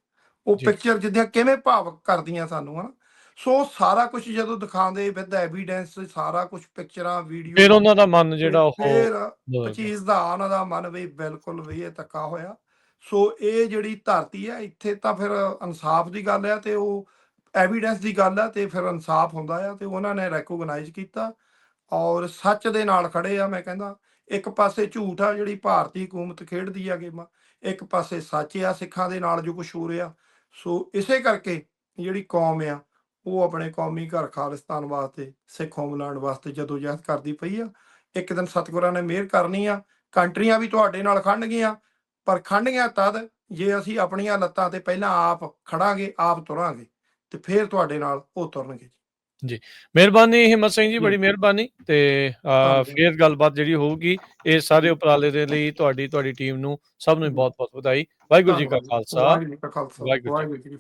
ਉਹ। ਪਿਕਚਰ ਜਿੱਦਾਂ ਕਿਵੇਂ ਭਾਵਕ ਕਰਦੀਆਂ ਸਾਨੂੰ ਹਨਾ ਸੋ ਸਾਰਾ ਕੁਝ ਜਦੋਂ ਦਿਖਾਉਂਦੇ ਵਿਦ ਐਵੀਡੈਂਸ ਸਾਰਾ ਕੁਝ ਪਿਕਚਰਾਂ ਵੀਡੀਓ ਫਿਰ ਉਹਨਾਂ ਦਾ ਮਨ ਜਿਹੜਾ ਉਹ। ਚੀਜ਼ ਦਾ ਉਹਨਾਂ ਦਾ ਮਨ ਵੀ ਬਿਲਕੁਲ ਵੀ ਇਹ ਧੱਕਾ ਹੋਇਆ ਸੋ ਇਹ ਜਿਹੜੀ ਧਰਤੀ ਹੈ ਇੱਥੇ ਤਾਂ ਫਿਰ ਇਨਸਾਫ ਦੀ ਗੱਲ ਹੈ ਤੇ ਉਹ ਐਵੀਡੈਂਸ ਦੀ ਗੱਲ ਹੈ ਤੇ ਫਿਰ ਇਨਸਾਫ ਹੁੰਦਾ ਆ ਤੇ ਉਹਨਾਂ ਨੇ ਰੈਕੋਗਨਾਈਜ਼ ਕੀਤਾ ਔਰ ਸੱਚ ਦੇ ਨਾਲ ਖੜੇ ਆ ਮੈਂ ਕਹਿੰਦਾ ਇੱਕ ਪਾਸੇ ਝੂਠ ਆ ਜਿਹੜੀ ਭਾਰਤੀ ਹਕੂਮਤ ਖੇਡਦੀ ਆ ਗੇਮਾਂ, ਇੱਕ ਪਾਸੇ ਸੱਚ ਆ ਸਿੱਖਾਂ ਦੇ ਨਾਲ ਜੋ ਕੁਝ ਹੋ ਰਿਹਾ ਸੋ ਇਸੇ ਕਰਕੇ ਜਿਹੜੀ ਕੌਮ ਆ, ਉਹ ਆਪਣੇ ਕੌਮੀ ਘਰ ਖਾਲਿਸਤਾਨ ਵਾਸਤੇ, ਸਿੱਖ ਹੋਮਲੈਂਡ ਵਾਸਤੇ ਜਦੋਂ ਜਹਿਦ ਕਰਦੀ ਪਈ ਆ। ਇੱਕ ਦਿਨ ਸਤਿਗੁਰਾਂ ਨੇ ਮਿਹਰ ਕਰਨੀ ਆ, ਕੰਟਰੀਆਂ ਵੀ ਤੁਹਾਡੇ ਨਾਲ ਖੜਨਗੀਆਂ, ਪਰ ਖੜਨਗੀਆਂ ਤਦ ਜੇ ਅਸੀਂ ਆਪਣੀਆਂ ਲੱਤਾਂ ਤੇ ਪਹਿਲਾਂ ਆਪ ਖੜਾਂਗੇ, ਆਪ ਤੁਰਾਂਗੇ ਤੇ ਫਿਰ ਤੁਹਾਡੇ ਨਾਲ ਉਹ ਤੁਰਨਗੇ ਮਿਹਰਬਾਨੀ ਹਿੰਮਤ ਸਿੰਘ ਜੀ ਜੀ। ਬੜੀ ਮਿਹਰਬਾਨੀ ਤੇ। ਫੇਰ ਗੱਲਬਾਤ ਜਿਹੜੀ ਹੋਊਗੀ ਇਹ ਸਾਰੇ ਉਪਰਾਲੇ ਦੇ ਲਈ ਤੁਹਾਡੀ ਤੁਹਾਡੀ ਟੀਮ ਨੂੰ ਸਭ ਨੂੰ ਬਹੁਤ ਬਹੁਤ ਵਧਾਈ। ਵਾਹਿਗੁਰੂ ਜੀ ਕਾ। ਖਾਲਸਾ। ਵਾਹਿਗੁਰੂ ਜੀ ਜੀ ਜੀ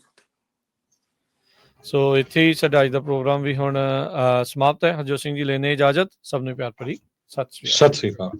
ਸੋ ਇੱਥੇ ਹੀ ਸਾਡਾ ਅੱਜ ਦਾ ਪ੍ਰੋਗਰਾਮ ਵੀ ਹੁਣ ਅਹ, ਸਮਾਪਤ ਹੈ। ਹਰਜੋਤ ਸਿੰਘ ਜੀ ਲੈਣੇ ਇਜਾਜ਼ਤ। ਸਭ ਨੂੰ ਪਿਆਰ ਭਰੀ। ਸਤਿ ਸ਼੍ਰੀ ਅਕਾਲ। ਸਤਿ ਸ੍ਰੀ ਅਕਾਲ।